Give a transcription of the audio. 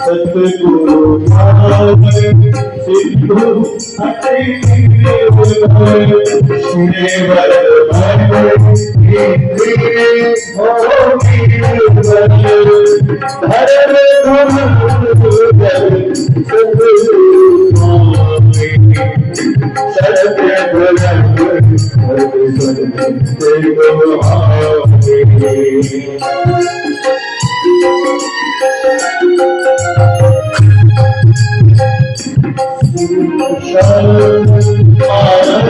सतगुरु सिद्धू धर्म गुरु सतगुरु Shalom.